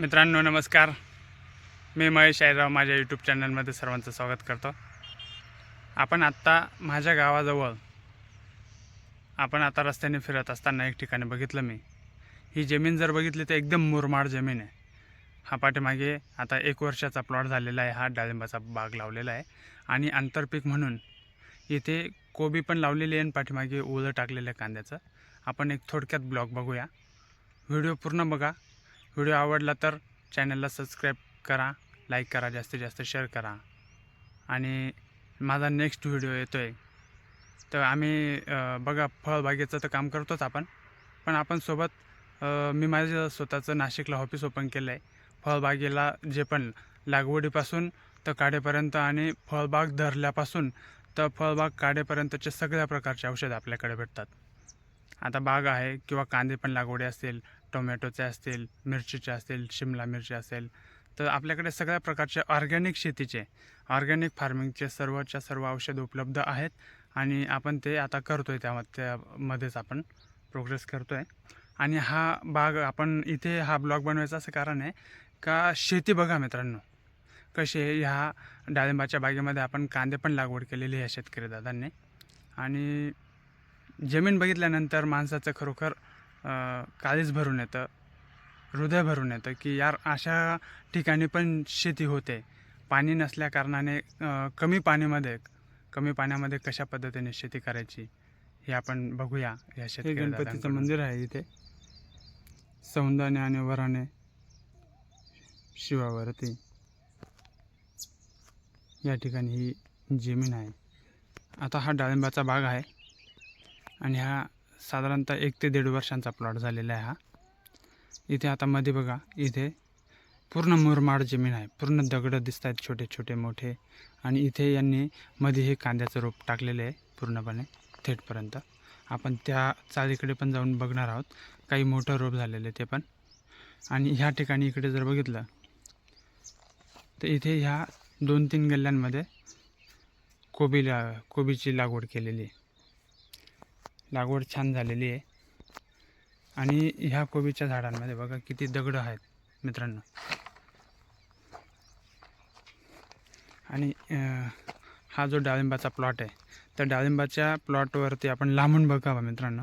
मित्रांनो नमस्कार. मी महेश आयराव माझ्या यूट्यूब चॅनलमध्ये सर्वांचं स्वागत करतो. आपण आत्ता माझ्या गावाजवळ आपण आता रस्त्याने फिरत असताना एक ठिकाणी बघितलं मी. ही जमीन जर बघितली तर एकदम मुरमाड जमीन आहे. हा पाठीमागे आता एक वर्षाचा प्लॉट झालेला आहे. हा डाळिंबाचा बाग लावलेला आहे. आणि आंतरपीक म्हणून इथे कोबी पण लावलेली आहे आणि पाठीमागे ओलं टाकलेलं आहे कांद्याचं. आपण एक थोडक्यात ब्लॉग बघूया. व्हिडिओ पूर्ण बघा. व्हिडिओ आवडला तर चॅनलला सबस्क्राईब करा लाईक करा जास्तीत जास्त शेअर करा. आणि माझा नेक्स्ट व्हिडिओ येतो आहे तर आम्ही बघा फळबागेचं तर काम करतोच आपण. पण आपण सोबत मी माझं स्वतःचं नाशिकला ऑफिस ओपन केलं आहे फळबागेला जे पण लागवडीपासून तर काढेपर्यंत आणि फळबाग धरल्यापासून तर फळबाग काढेपर्यंतचे सगळ्या प्रकारचे औषधं आपल्याकडे भेटतात. आता बाग आहे किंवा कांदे पण लागवडी असेल टोमॅटोचे असतील मिरचीचे असतील शिमला मिरची असेल तर आपल्याकडे सगळ्या प्रकारचे ऑर्गॅनिक शेतीचे ऑर्गॅनिक फार्मिंगचे सर्वच्या सर्व औषधं उपलब्ध आहेत आणि आपण ते आता करतो आहे त्या त्यामध्येच आपण प्रोग्रेस करतो आहे आणि हा बाग आपण इथे हा ब्लॉग बनवायचं असं कारण आहे का शेती बघा मित्रांनो. कशी आहे ह्या डाळिंबाच्या बागेमध्ये आपण कांदे पण लागवड केलेली आहे शेतकरी दादांनी. आणि जमीन बघितल्यानंतर माणसाचं खरोखर काळीज भरून येतं हृदय भरून येतं की यार अशा ठिकाणी पण शेती होते. पाणी नसल्या कारणाने कमी पाणीमध्ये कमी पाण्यामध्ये कशा पद्धतीने शेती करायची हे आपण बघूया या शेतकरी गणपतीचं. मंदिर आहे इथे. सौंदाने आणि वराने शिवावरती. या ठिकाणी ही जमीन आहे. आता हा डाळिंबाचा बाग आहे. आणि हा साधारणतः एक ते दीड वर्षांचा प्लॉट झालेला आहे हा. इथे आता मध्ये बघा इथे पूर्ण मुरमाड जमीन आहे. पूर्ण दगडं दिसत आहेत छोटे छोटे मोठे. आणि इथे यांनी मध्ये हे कांद्याचं रोप टाकलेलं आहे पूर्णपणे थेटपर्यंत. आपण त्या चालीकडे पण जाऊन बघणार आहोत. काही मोठं रोप झालेलं आहे ते पण. आणि ह्या ठिकाणी इकडे जर बघितलं तर इथे ह्या दोन तीन गल्ल्यांमध्ये कोबीला कोबीची लागवड केलेली आहे. लागवड छान झालेली आहे. आणि ह्या कोबीच्या झाडांमध्ये बघा किती दगडं आहेत मित्रांनो. आणि हा जो डाळिंबाचा प्लॉट आहे त्या डाळिंबाच्या प्लॉटवरती आपण लांबून बघावा मित्रांनो.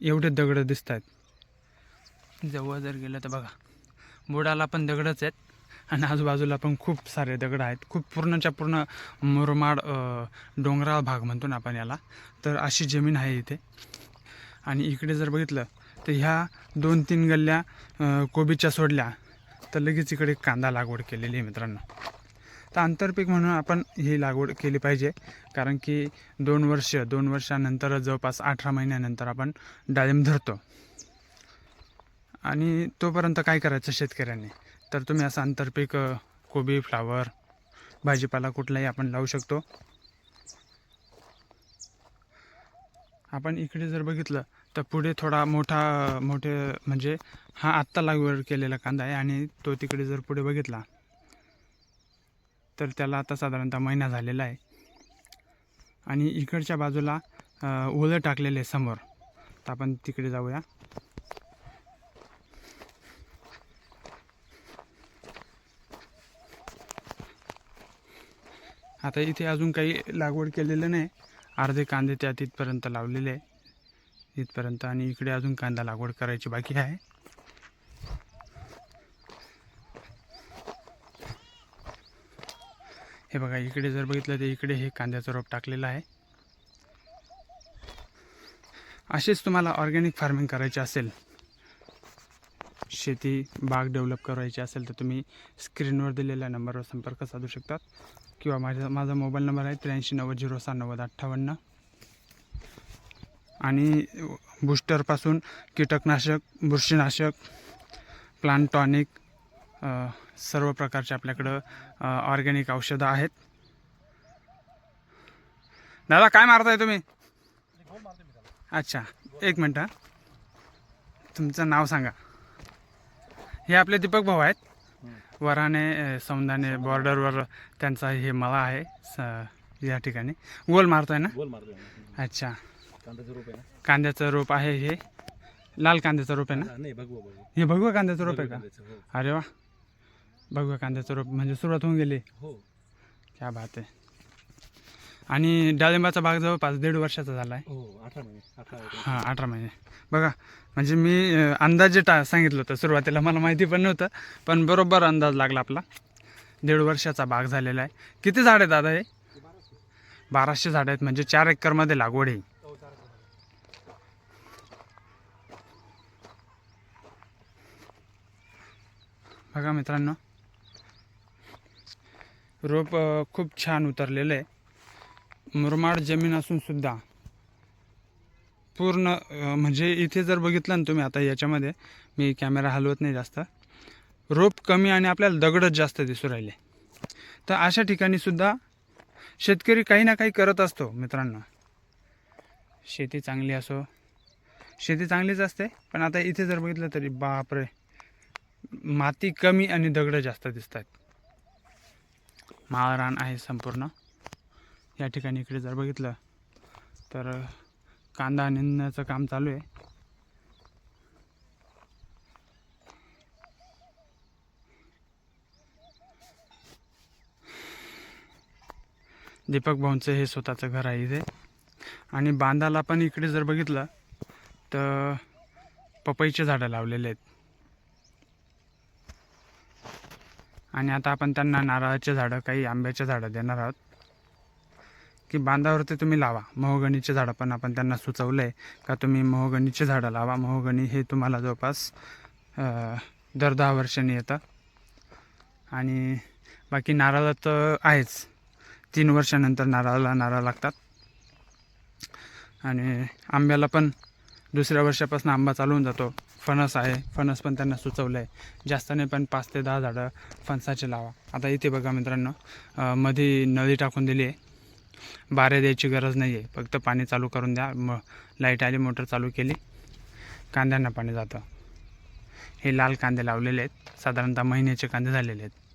एवढे दगडं दिसत आहेत जवळ जर गेलं तर बघा बुडाला पण दगडच आहेत. आणि आजूबाजूला पण खूप सारे दगड आहेत. खूप पूर्णच्या पूर्ण मुरमाड डोंगराळ भाग म्हणतो ना आपण याला. तर अशी जमीन आहे इथे. आणि इकडे जर बघितलं तर ह्या दोन तीन गल्ल्या कोबीच्या सोडल्या तर लगेच इकडे कांदा लागवड केलेली आहे मित्रांनो. तर आंतरपीक म्हणून आपण ही लागवड केली पाहिजे. कारण की दोन वर्ष दोन वर्षानंतर जवळपास अठरा महिन्यानंतर आपण डाळिंब धरतो. आणि तोपर्यंत काय करायचं शेतकऱ्यांनी? तर तुम्ही असं आंतरपीक कोबी फ्लावर भाजीपाला कुठलाही आपण लावू शकतो. आपण इकडे जर बघितलं तर पुढे थोडा मोठा मोठे म्हणजे हा आत्ता लागवड केलेला कांदा आहे आणि तो तिकडे जर पुढे बघितला तर त्याला आता साधारणतः महिना झालेला आहे. आणि इकडच्या बाजूला ओलं टाकलेले आहे समोर. तर आपण तिकडे जाऊया. आता इथे अजून काही लागवड केलेलं नाही. अर्धे कांदे त्या तिथपर्यंत लावलेले आहे इथपर्यंत आणि इकडे अजून कांदा लागवड करायची बाकी आहे. हे बघा इकडे जर बघितलं तर इकडे हे कांद्याचं रोप टाकलेलं आहे. असेच तुम्हाला ऑर्गॅनिक फार्मिंग करायचे असेल शेती बाग डेव्हलप करायची असेल तर तुम्ही स्क्रीनवर दिलेल्या नंबरवर संपर्क साधू शकतात. किंवा माझा माझा मोबाईल नंबर आहे त्र्याऐंशी नव्वद झिरो सहा नव्वद अठ्ठावन्न. आणि बूस्टरपासून कीटकनाशक बुरशीनाशक प्लांट टॉनिक सर्व प्रकारचे आपल्याकडं ऑर्गॅनिक औषधं आहेत. दादा काय मारताय तुम्ही? अच्छा एक मिनटं तुमचं नाव सांगा. हे आपले दीपक भाऊ आहेत. वराने सौंदाने बॉर्डरवर त्यांचा हे मळा आहे स- या ठिकाणी. गोल मारतोय ना? गोल मारतोय. अच्छा. कांद्याचं रोप आहे ना? कांद्याचं रोप आहे हे. लाल कांद्याचं रोप आहे ना? हा, नाही हे भगवा कांद्याचं रोप आहे का? कांद्याचं, हो. अरे वा. बघूया कांद्याचं रोप म्हणजे सुरुवात होऊन गेली. हो. क्या बात आहे. आणि डाळिंबाचा बाग जवळपास दीड वर्षाचा झाला आहे हो अठरा महिने अठरा महिने. हां अठरा महिने. बघा म्हणजे मी अं, अंदाजे टा सांगितलं होतं सुरुवातीला मला माहिती पण नव्हतं पण बरोबर अंदाज लागला आपला. दीड वर्षाचा बाग झालेला आहे. किती झाड आहेत दादा हे? बाराशे झाडं आहेत म्हणजे चार एकरमध्ये लागवड आहे. हो. बघा मित्रांनो रोप अ, खूप छान उतरलेलं आहे. मुरमाड जमीन असून सुद्धा पूर्ण म्हणजे इथे जर बघितलं ना तुम्ही आता याच्यामध्ये मी कॅमेरा हलवत नाही जास्त. रोप कमी आणि आपल्याला दगडच जास्त दिसू राहिले. तर अशा ठिकाणी सुद्धा शेतकरी काही ना काही करत असतो मित्रांनो. शेती चांगली असो. शेती चांगलीच असते पण आता इथे जर बघितलं तरी बापरे! माती कमी आणि दगडं जास्त दिसत आहेत माळरान आहे संपूर्ण. या ठिकाणी इकडे जर बघितलं तर कांदा निंदण्याचं काम चालू आहे. दीपक भाऊंचं हे स्वतःचं घर आहे इथे. आणि बांधाला पण इकडे जर बघितलं तर पपईचे झाडं लावलेले आहेत. आणि आता आपण त्यांना नारळाचे झाडं काही आंब्याचे झाडं देणार आहोत. की बांधावरती तुम्ही लावा. मोहगणीचे झाडं पण आपण त्यांना सुचवलं आहे का तुम्ही मोहगणीचे झाडं लावा. मोहगणी हे तुम्हाला जवळपास दर दहा वर्षांनी येतं आणि बाकी नारळ तर आहेच. तीन वर्षानंतर नारळाला नारळ लागतात. आणि आंब्याला पण दुसऱ्या वर्षापासून आंबा चालून जातो. फणस आहे. फणस पण त्यांना सुचवलं आहे जास्त नाही पण पाच ते दहा झाडं फणसाचे लावा. आता इथे बघा मित्रांनो मध्ये नळी टाकून दिली आहे बारे द्यायची गरज नाही आहे. फक्त पाणी चालू करून द्या. म लाइट आली मोटर चालू केली. कांद्यांना पाणी जातं. हे लाल कांदे लावलेले आहेत. साधारणतः महिन्याचे कांदे झालेले आहेत.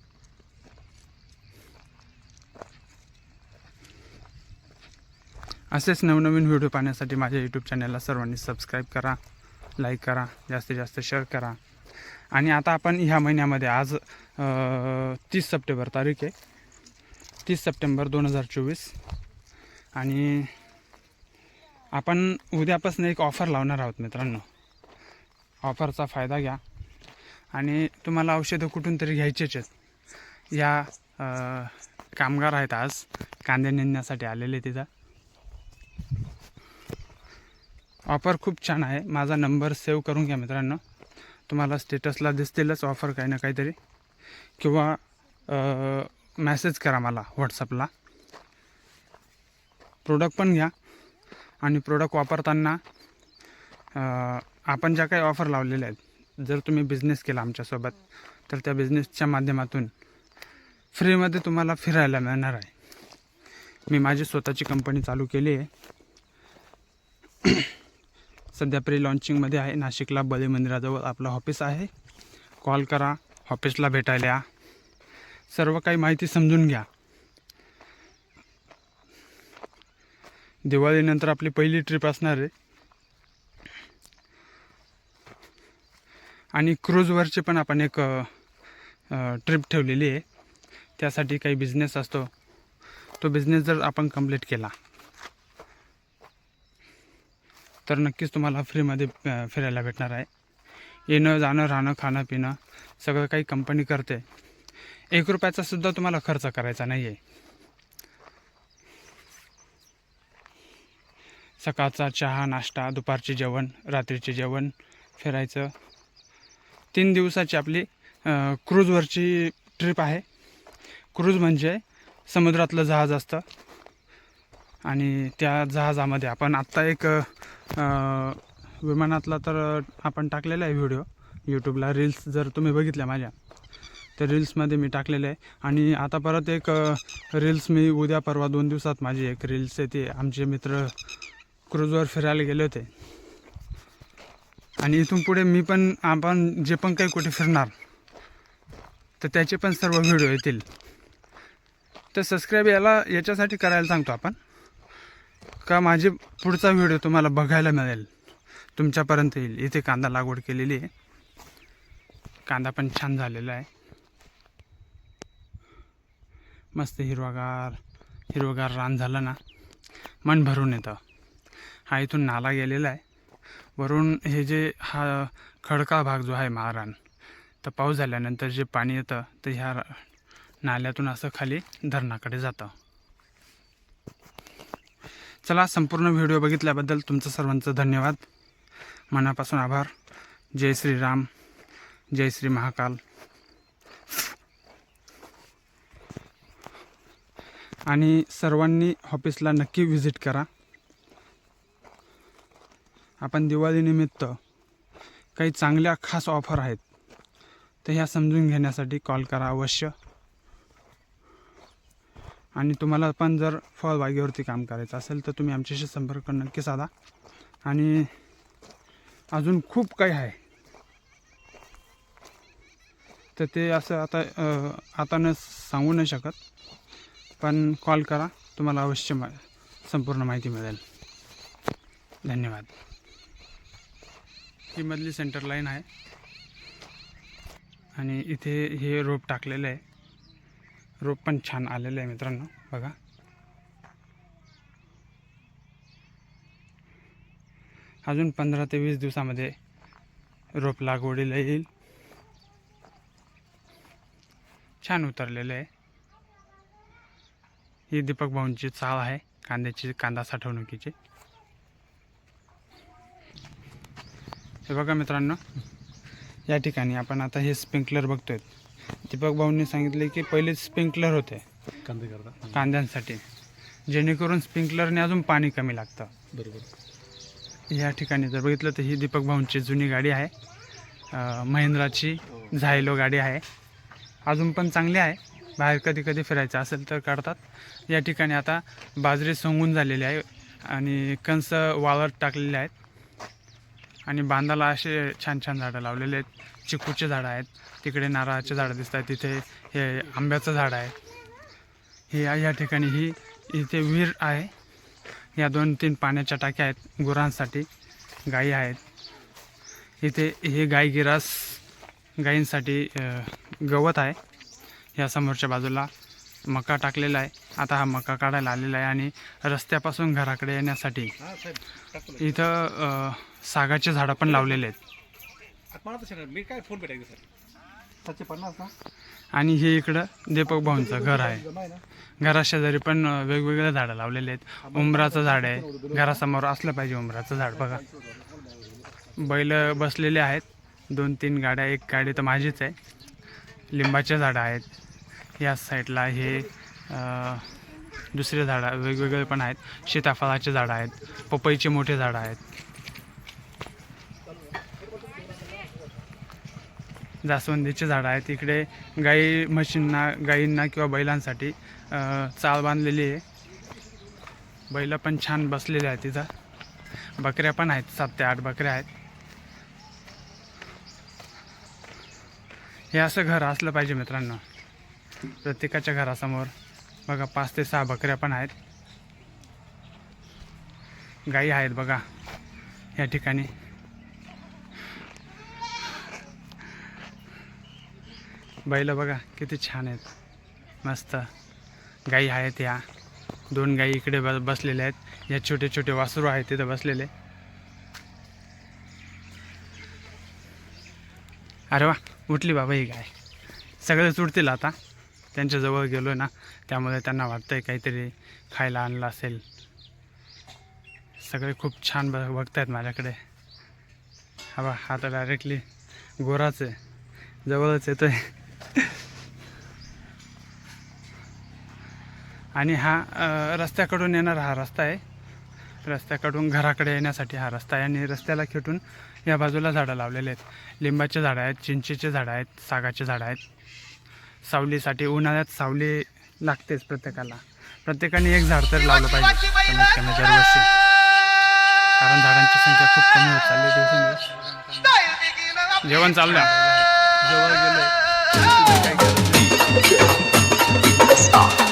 असेच नवनवीन व्हिडिओ पाहण्यासाठी माझ्या यूट्यूब चॅनलला सर्वांनी सबस्क्राईब करा लाईक करा जास्तीत जास्त शेअर करा. आणि आता आपण ह्या महिन्यामध्ये आज तीस सप्टेंबर तारीख आहे. तीस सप्टेंबर दोन हजार चोवीस. आणि आपण उद्यापासून एक ऑफर लावणार आहोत मित्रांनो. ऑफरचा फायदा घ्या. आणि तुम्हाला औषधं कुठून तरी घ्यायचेच आहेत. या कामगार आहेत आज. कांदे निंदण्यासाठी आलेले तिथं. ऑफर खूप छान आहे. माझा नंबर सेव्ह करून घ्या मित्रांनो. तुम्हाला स्टेटसला दिसतीलच ऑफर काही ना काहीतरी. किंवा मेसेज करा मला व्हॉट्सअपला. प्रोडक्ट पण घ्या आणि प्रोडक्ट वापरताना आपण ज्या काही ऑफर लावलेल्या आहेत जर तुम्ही बिझनेस केला आमच्यासोबत तर त्या बिझनेसच्या माध्यमातून फ्रीमध्ये तुम्हाला फिरायला मिळणार आहे. मी माझी स्वतःची कंपनी चालू केली आहे. सध्या प्री लॉन्चिंगमध्ये आहे. नाशिकला बळी मंदिराजवळ आपलं ऑफिस आहे. कॉल करा. ऑफिसला भेटायला या. सर्व काही माहिती समजून घ्या. दिवाळीनंतर आपली पहिली ट्रिप असणार आहे. आणि क्रूजवरची पण आपण एक ट्रिप ठेवलेली आहे. त्यासाठी काही बिझनेस असतो. तो बिझनेस जर आपण कंप्लीट केला तर नक्कीच तुम्हाला फ्रीमध्ये फिरायला भेटणार आहे. येणं जाणं राहणं खाणं पिणं सगळं काही कंपनी करते. एक रुपयाचा सुद्धा तुम्हाला खर्च करायचा नाही आहे सकाळचा चहा नाश्ता दुपारचे जेवण रात्रीचे जेवण फिरायचं. तीन दिवसाची आपली क्रूजवरची ट्रिप आहे. क्रूज म्हणजे समुद्रातलं जहाज असतं. आणि त्या जहाजामध्ये आपण आत्ता एक विमानातला तर आपण टाकलेला आहे व्हिडिओ. यूट्यूबला रील्स जर तुम्ही बघितल्या माझ्या. त्या रील्समध्ये मी टाकलेलं आहे. आणि आता परत एक रील्स मी उद्या परवा दोन दिवसात माझी एक रील्स आहे ती. आमचे मित्र क्रूजवर फिरायला गेले होते. आणि इथून पुढे मी पण आपण जे पण काही कुठे फिरणार तर त्याचे पण सर्व व्हिडिओ येतील. तर सबस्क्राईब याला याच्यासाठी करायला सांगतो आपण. का माझे पुढचा व्हिडिओ तुम्हाला बघायला मिळेल. तुमच्यापर्यंत येईल. इथे कांदा लागवड केलेली आहे. कांदा पण छान झालेला आहे. मस्त हिरवागार हिरवगार रान झालं ना मन भरून येतं. हा इथून नाला गेलेला आहे. वरून हे जे हा खडका भाग जो आहे महारान तर पाऊस झाल्यानंतर जे पाणी येतं ते ह्या नाल्यातून असं खाली धरणाकडे जातं. चला संपूर्ण व्हिडिओ बघितल्याबद्दल तुमचं सर्वांचं धन्यवाद. मनापासून आभार. जय श्रीराम. जय श्री महाकाल. आणि सर्वांनी ऑफिसला नक्की व्हिजिट करा. आपण दिवाळीनिमित्त काही चांगल्या खास ऑफर आहेत तर ह्या समजून घेण्यासाठी कॉल करा अवश्य. आणि तुम्हाला पण जर फळबागेवरती काम करायचं असेल तर तुम्ही आमच्याशी संपर्क नक्की साधा. आणि अजून खूप काही आहे. तर ते असं आता आता न सांगू नाही शकत. पण कॉल करा. तुम्हाला अवश्य मा संपूर्ण माहिती मिळेल. धन्यवाद. ही मधली सेंटर लाईन आहे. आणि इथे हे रोप टाकलेलं आहे. रोप पण छान आलेलं आहे मित्रांनो. बघा. अजून पंधरा ते वीस दिवसामध्ये रोप लागवडीला येईल. छान उतरलेलं आहे. ही दीपक भाऊंची चाळ आहे कांद्याची कांदा साठवणुकीची. हे बघा मित्रांनो या ठिकाणी आपण आता हे स्प्रिंकलर बघतोय. दीपक भाऊंनी सांगितले की पहिले स्प्रिंकलर होते कांदे करता कांद्यांसाठी जेणेकरून स्प्रिंकलरने अजून पाणी कमी लागतं. बरोबर. या ठिकाणी जर बघितलं तर ही दीपक भाऊंची जुनी गाडी आहे. महिंद्राची झायलो गाडी आहे. अजून पण चांगली आहे. बाहेर कधी कधी फिरायचं असेल तर काढतात. या ठिकाणी आता बाजरी सोंगून झालेली आहे आणि कंस वावर टाकलेले आहेत. आणि बांधाला असे छान छान झाडं लावलेले आहेत. चिकूचे झाडं आहेत. तिकडे नारळाचे झाडं दिसत आहेत. तिथे हे आंब्याचं झाड आहे. हे या- ठिकाणी ही इथे विहीर आहे. या दोन तीन पाण्याच्या टाक्या आहेत. गुरांसाठी गायी आहेत. इथे हे गाय गिरास गायींसाठी गवत आहे. ह्या समोरच्या बाजूला मका टाकलेला आहे. आता हा मका काढायला आलेला आहे आणि रस्त्यापासून घराकडे येण्यासाठी इथं सागाचे झाडं पण लावलेले आहेत. मी काय फोन पन्नास आणि हे इकडं दीपक भाऊंचं घर आहे. घराशेजारी पण वेगवेगळे झाडं लावलेले आहेत. उंबराचं झाड आहे. घरासमोर असलं पाहिजे उंबराचं झाड बघा. बैल बसलेले आहेत. दोन तीन गाड्या एक गाडी तर माझीच आहे. लिंबाचे झाडं आहेत. या साईडला हे दुसरे झाडं वेगवेगळे पण आहेत. सीताफळाचे झाडं आहेत. पपईचे मोठे झाडं आहेत. जास्वंदीचे झाडं आहेत. इकडे गाई म्हशींना गाईंना किंवा बैलांसाठी चाळ बांधलेली आहे. बैलं पण छान बसलेले आहेत तिथं. बकऱ्या पण आहेत. सात ते आठ बकऱ्या आहेत. हे असं घर असलं पाहिजे मित्रांनो. प्रत्येकाच्या घरासमोर. बघा पाच ते सहा बकऱ्या पण आहेत. गाई आहेत बघा या ठिकाणी. बैल बघा किती छान आहेत. मस्त. गाई आहेत या. दोन गाई इकडे ब बसलेल्या आहेत. या छोटे छोटे वासरू आहेत तिथं बसलेले. अरे वा! उठली बाबा ही गाय सगळेच उठतील आता. त्यांच्याजवळ गेलो ना त्यामुळे त्यांना वाटतंय काहीतरी खायला आणलं असेल. सगळे खूप छान ब बघतायत माझ्याकडे. हवा हा तर डायरेक्टली गोराच आहे. जवळच येतोय. आणि हा रस्त्याकडून येणारा हा रस्ता आहे. रस्त्याकडून घराकडे येण्यासाठी हा रस्ता आहे आणि रस्त्याला खेटून या बाजूला झाडं लावलेले आहेत. लिंबाचे झाडं आहेत चिंचेचे झाडं आहेत सागाचे झाडं आहेत. सावलीसाठी उन्हाळ्यात सावली लागतेच प्रत्येकाला. प्रत्येकाने एक झाड तर लावलं पाहिजे कमीत कमी दरवर्षी. कारण झाडांची संख्या खूप कमी होत चालली दिवसेंदिवस. जेवण चाललं. जेवण गेलं Stop.